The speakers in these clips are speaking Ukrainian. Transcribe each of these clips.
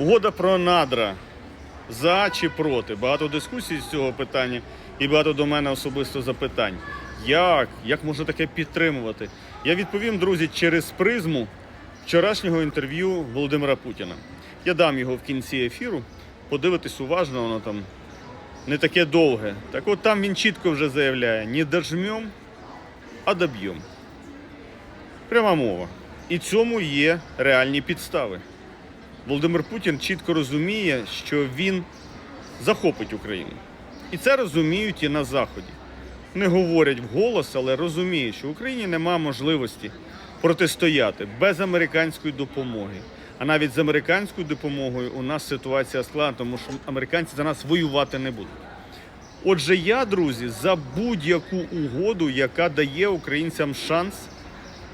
Угода про надра. За чи проти? Багато дискусій з цього питання і багато до мене особисто запитань. Як? Як можна таке підтримувати? Я відповім, друзі, через призму вчорашнього інтерв'ю Володимира Путіна. Я дам його в кінці ефіру. Подивитись уважно, воно там не таке довге. Так от там він чітко вже заявляє: не дожмем, а доб'єм. Пряма мова. І цьому є реальні підстави. Володимир Путін чітко розуміє, що він захопить Україну. І це розуміють і на Заході. Не говорять вголос, але розуміють, що в Україні нема можливості протистояти без американської допомоги. А навіть з американською допомогою у нас ситуація складна, тому що американці за нас воювати не будуть. Отже, я, друзі, за будь-яку угоду, яка дає українцям шанс,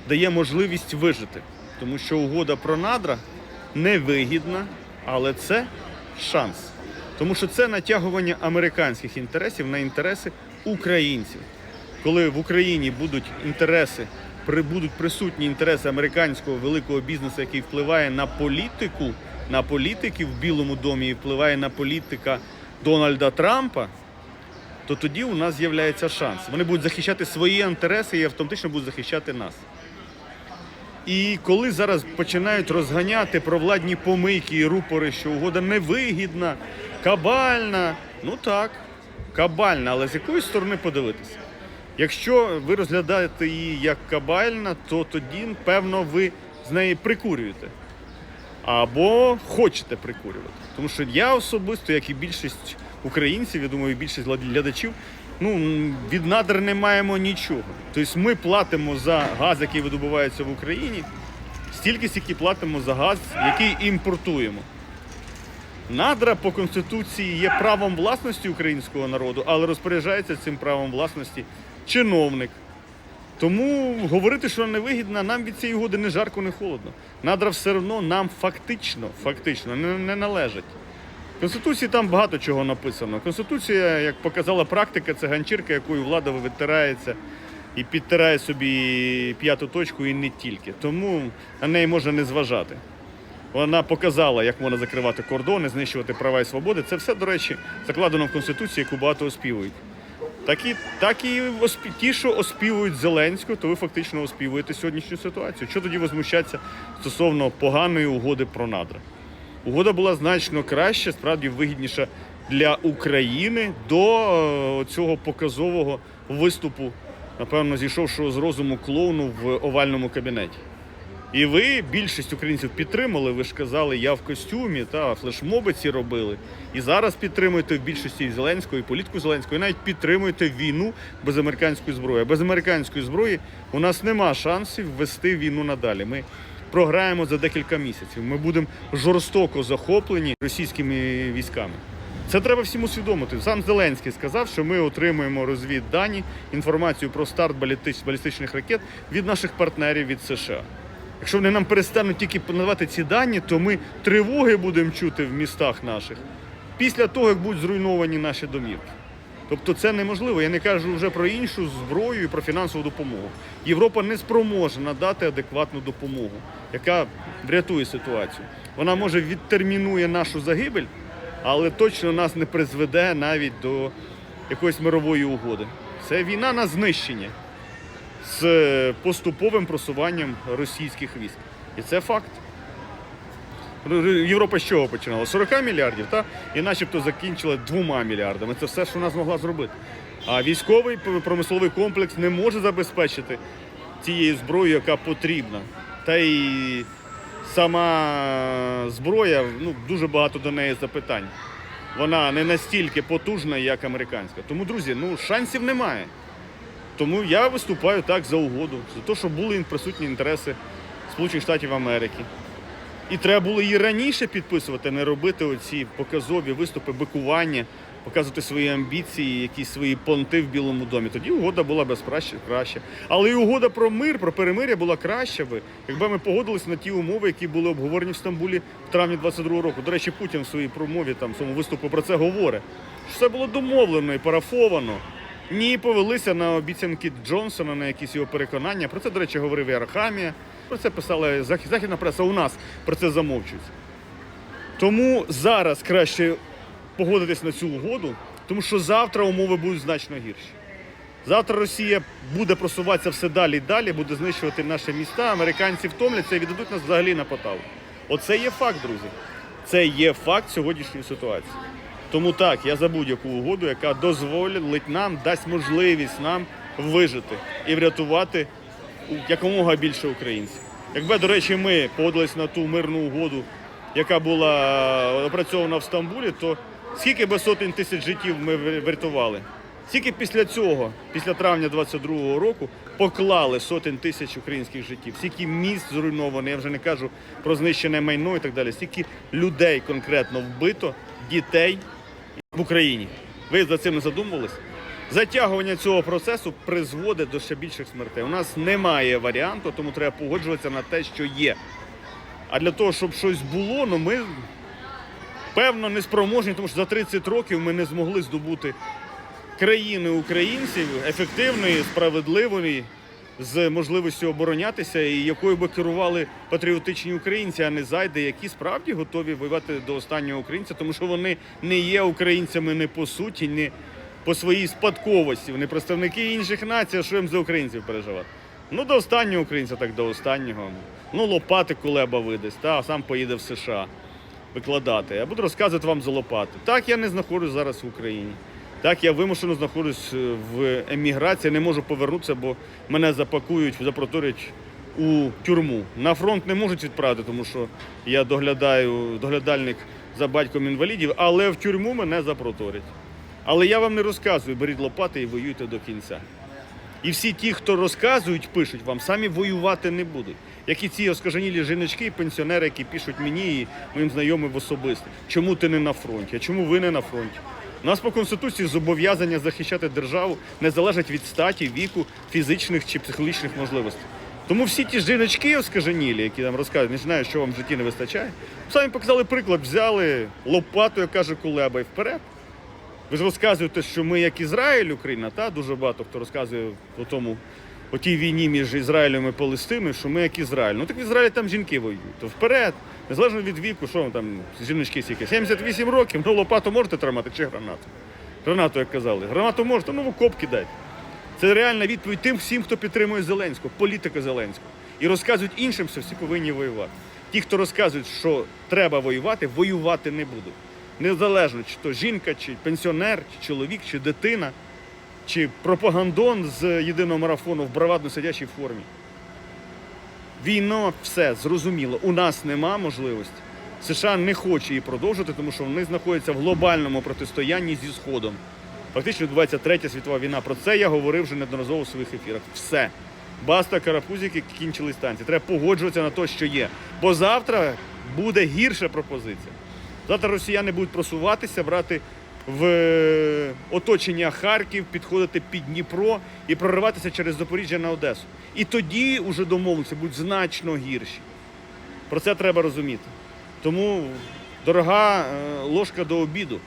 дає можливість вижити. Тому що угода про надра невигідна, але це шанс. Тому що це натягування американських інтересів на інтереси українців. Коли в Україні будуть інтереси, будуть присутні інтереси американського великого бізнесу, який впливає на політику, на політиків в Білому домі і впливає на політика Дональда Трампа, то тоді у нас з'являється шанс. Вони будуть захищати свої інтереси і автоматично будуть захищати нас. І коли зараз починають розганяти провладні помийки і рупори, що угода невигідна, кабальна, ну так, кабальна, але з якої сторони подивитися? Якщо ви розглядаєте її як кабальна, то тоді, певно, ви з неї прикурюєте. Або хочете прикурювати. Тому що я особисто, як і більшість українців, я думаю, більшість глядачів, ну, від надр не маємо нічого. Тобто ми платимо за газ, який видобувається в Україні, стільки, скільки платимо за газ, який імпортуємо. Надра по Конституції є правом власності українського народу, але розпоряджається цим правом власності чиновник. Тому говорити, що невигідна, нам від цієї угоди не жарко, не холодно. Надра все одно нам фактично, фактично не, не належить. В Конституції там багато чого написано. Конституція, як показала практика, це ганчірка, якою влада витирається і підтирає собі п'яту точку і не тільки. Тому на неї можна не зважати. Вона показала, як можна закривати кордони, знищувати права і свободи. Це все, до речі, закладено в Конституції, яку багато оспівують. Так і, так і оспі- ті, що оспівують Зеленського, то ви фактично оспівуєте сьогоднішню ситуацію. Що тоді возмущатися стосовно поганої угоди про надра? Угода була значно краще, справді вигідніша для України до е, цього показового виступу, напевно, зійшовшого з розуму клоуну в овальному кабінеті. І ви, більшість українців, підтримали. Ви ж казали, я в костюмі, та флешмоби ці робили. І зараз підтримуєте в більшості і Зеленського, і політику Зеленського, і навіть підтримуєте війну без американської зброї. Без американської зброї у нас нема шансів вести війну надалі. Ми програємо за декілька місяців. Ми будемо жорстоко захоплені російськими військами. Це треба всім усвідомити. Сам Зеленський сказав, що ми отримуємо розвіддані, інформацію про старт балістичних ракет від наших партнерів від США. Якщо вони нам перестануть тільки надавати ці дані, то ми тривоги будемо чути в містах наших після того, як будуть зруйновані наші домівки. Тобто це неможливо. Я не кажу вже про іншу зброю і про фінансову допомогу. Європа не спроможна надати адекватну допомогу, яка врятує ситуацію. Вона може відтермінує нашу загибель, але точно нас не призведе навіть до якоїсь мирової угоди. Це війна на знищення з поступовим просуванням російських військ. І це факт. Європа з чого починала? 40 мільярдів, та? і начебто закінчила двома мільярдами. Це все, що вона змогла зробити. А військовий промисловий комплекс не може забезпечити тією зброєю, яка потрібна. Та й сама зброя, ну, дуже багато до неї запитань. Вона не настільки потужна, як американська. Тому, друзі, ну шансів немає. Тому я виступаю так за угоду, за те, щоб були присутні інтереси Сполучених Штатів Америки. І треба було її раніше підписувати, не робити оці показові виступи, бикування, показувати свої амбіції, якісь свої понти в Білому домі. Тоді угода була б краще. Але і угода про мир, про перемир'я була краща би, якби ми погодилися на ті умови, які були обговорені в Стамбулі в травні 22-го року. До речі, Путін в своїй промові, там, в своєму виступу про це говорить. Все було домовлено і парафовано. Ні, повелися на обіцянки Джонсона, на якісь його переконання. Про це, до речі, говорив і. Про це писала зах- західна преса. У нас про це замовчують. Тому зараз краще погодитись на цю угоду, тому що завтра умови будуть значно гірші. Завтра Росія буде просуватися все далі і далі, буде знищувати наші міста. Американці втомляться і віддадуть нас взагалі на поталу. Оце є факт, друзі. Це є факт сьогоднішньої ситуації. Тому так, я за будь-яку угоду, яка дозволить нам, дасть можливість нам вижити і врятувати якомога більше українців. Якби, до речі, ми погодились на ту мирну угоду, яка була опрацьована в Стамбулі, то скільки би сотень тисяч життів ми врятували? Скільки після цього, після травня 22-го року, поклали сотень тисяч українських життів, скільки міст зруйновано, я вже не кажу про знищене майно і так далі, стільки людей конкретно вбито, дітей в Україні. Ви за цим не задумувались? Затягування цього процесу призводить до ще більших смертей. У нас немає варіанту, тому треба погоджуватися на те, що є. А для того, щоб щось було, ну ми певно не спроможні, тому що за 30 років ми не змогли здобути країни українців ефективної, справедливої, з можливістю оборонятися, і якою би керували патріотичні українці, а не зайди, які справді готові воювати до останнього українця, тому що вони не є українцями не по суті, не по своїй спадковості. Вони представники інших націй, а що їм за українців переживати. Ну, до останнього українця, так до останнього. Ну, лопати кулеба видасть, та, а сам поїде в США викладати. Я буду розказувати вам за лопати. Так, я не знаходжусь зараз в Україні. Так, я вимушено знаходжусь е, в еміграції, не можу повернутися, бо мене запакують, запроторять у тюрму. На фронт не можуть відправити, тому що я доглядаю доглядальник за батьком інвалідів, але в тюрму мене запроторять. Але я вам не розказую, беріть лопати і воюйте до кінця. І всі ті, хто розказують, пишуть вам, самі воювати не будуть. Як і ці оскаженілі жіночки і пенсіонери, які пишуть мені і моїм знайомим особисто. Чому ти не на фронті? А чому ви не на фронті? У нас по конституції зобов'язання захищати державу не залежить від статі, віку, фізичних чи психологічних можливостей. Тому всі ті жіночки оскаженілі, які нам розказують, не знаю, що вам в житті не вистачає, самі показали приклад, взяли лопату, як каже Кулеба, і вперед. Ви ж розказуєте, що ми як Ізраїль, Україна, та дуже багато хто розказує у тому, у тій війні між Ізраїлем і Палестиною, що ми як Ізраїль. Ну так в Ізраїлі там жінки воюють. То вперед, незалежно від віку, що там жіночки скільки? 78 років, ну лопату можете тримати чи гранату? Гранату, як казали. Гранату можете, ну в окоп кидайте. Це реальна відповідь тим всім, хто підтримує Зеленського, політика Зеленського. І розказують іншим, що всі повинні воювати. Ті, хто розказують, що треба воювати, воювати не будуть. Незалежно, чи то жінка, чи пенсіонер, чи чоловік, чи дитина, чи пропагандон з єдиного марафону в бравадно сидячій формі. Війна все зрозуміло. У нас нема можливості. США не хоче її продовжити, тому що вони знаходяться в глобальному протистоянні зі Сходом. Фактично відбувається третя світова війна. Про це я говорив вже неодноразово в своїх ефірах. Все. Баста карапузики кінчили станції. Треба погоджуватися на те, що є. Бо завтра буде гірша пропозиція. Завтра росіяни будуть просуватися, брати в оточення Харків, підходити під Дніпро і прориватися через Запоріжжя на Одесу. І тоді уже домовленості будуть значно гірші. Про це треба розуміти. Тому дорога е, ложка до обіду.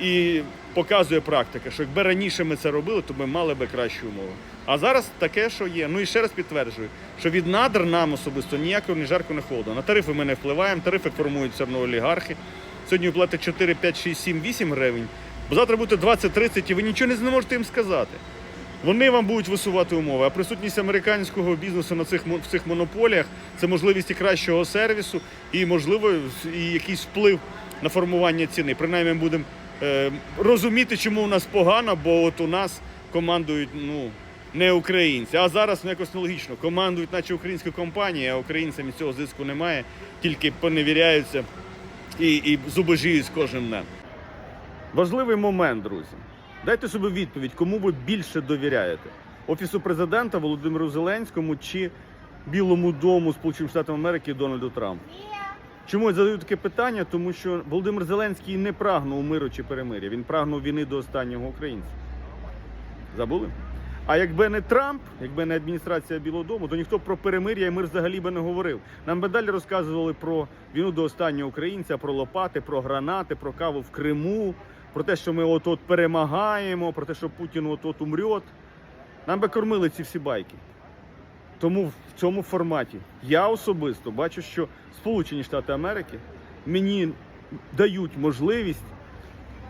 І показує практика, що якби раніше ми це робили, то ми мали би кращі умови. А зараз таке, що є. Ну і ще раз підтверджую, що від надр нам особисто ніякого ні жарко, ні холодно. На тарифи ми не впливаємо, тарифи формують все одно олігархи. Сьогодні ви платите 4, 5, 6, 7, 8 гривень, бо завтра буде 20, 30, і ви нічого не зможете їм сказати. Вони вам будуть висувати умови. А присутність американського бізнесу на цих в цих монополіях це можливість і кращого сервісу, і можливо і якийсь вплив на формування ціни. Принаймні ми будемо е, розуміти, чому у нас погано, бо от у нас командують ну не українці. А зараз ну, якось нелогічно. Командують, наче українські компанії, а українцям цього зиску немає, тільки поневіряються і, і зубожіють з кожним днем. Важливий момент, друзі. Дайте собі відповідь, кому ви більше довіряєте: Офісу президента Володимиру Зеленському чи Білому дому Сполучених Штатів Америки Дональду Трампу. Чому я задаю таке питання? Тому що Володимир Зеленський не прагнув миру чи перемир'я. Він прагнув війни до останнього українця. Забули? А якби не Трамп, якби не адміністрація Білого Дому, то ніхто про перемир'я і мир взагалі би не говорив. Нам би далі розказували про війну до останнього українця, про лопати, про гранати, про каву в Криму, про те, що ми от-от перемагаємо, про те, що Путін от-от умрет. Нам би кормили ці всі байки. Тому в цьому форматі я особисто бачу, що Сполучені Штати Америки мені дають можливість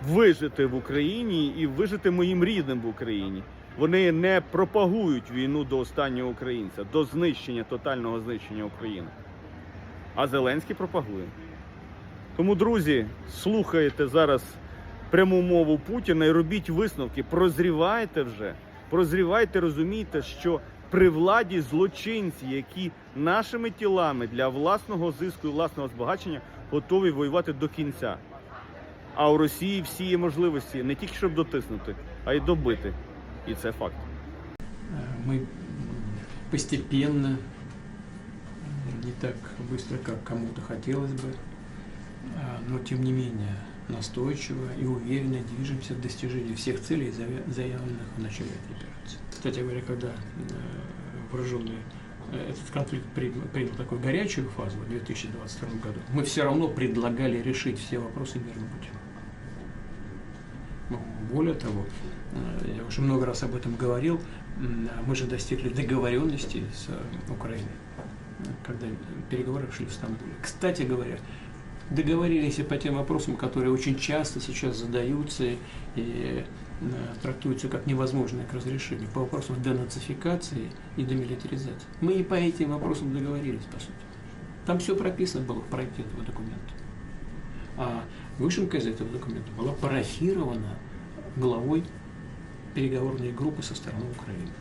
вижити в Україні і вижити моїм рідним в Україні. Вони не пропагують війну до останнього українця, до знищення, тотального знищення України. А Зеленський пропагує. Тому, друзі, слухайте зараз пряму мову Путіна і робіть висновки. Прозрівайте вже. Прозрівайте, розумійте, що при владі злочинці, які нашими тілами для власного зиску і власного збагачення готові воювати до кінця. А у Росії всі є можливості не тільки щоб дотиснути, а й добити. І це факт. Мы постепенно, не так быстро, как кому-то хотелось бы, а, но тем не менее настойчиво и уверенно движемся к достижению всех целей, заявленных в начале этой операции. Кстати говоря, когда э, вооруженные э, этот конфликт при- принял такую горячую фазу в 2022 году, мы все равно предлагали решить все вопросы мирным путем. Более того, э, я уже много раз об этом говорил, м, мы же достигли договоренности с э, Украиной, э, когда переговоры шли в Стамбуле. Кстати говоря, договорились и по тем вопросам, которые очень часто сейчас задаются и трактуются как невозможные к разрешению, по вопросам денацификации и демилитаризации. Мы и по этим вопросам договорились, по сути. Там все прописано было в проекте этого документа. А вышимка из этого документа была парафирована главой переговорной группы со стороны Украины.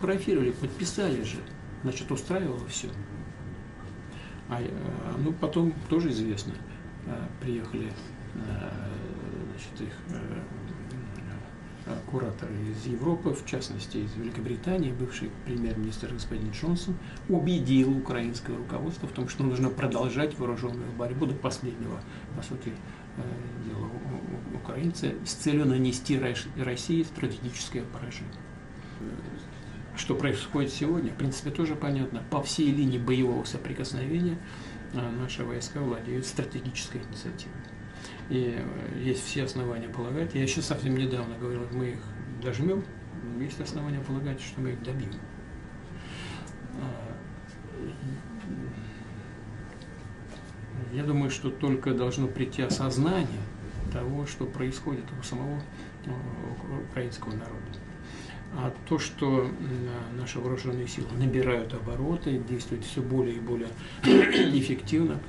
Парафировали, подписали же, значит, устраивало все. А, э, ну, потом тоже известно, э, приехали э, значит, их кураторы из Европы, в частности из Великобритании, бывший премьер-министр господин Джонсон, убедил украинское руководство в том, что нужно продолжать вооруженную борьбу до последнего, по сути, дела украинцы с целью нанести России стратегическое поражение. Что происходит сегодня, в принципе, тоже понятно. По всей линии боевого соприкосновения э, наши войска владеют стратегической инициативой. И э, есть все основания полагать, я еще совсем недавно говорил, мы их дожмем, есть основания полагать, что мы их добьем. А, Я думаю, что только должно прийти осознание того, что происходит у самого э, украинского народа. А то, что наши вооруженные силы набирают обороты, действуют все более и более эффективно,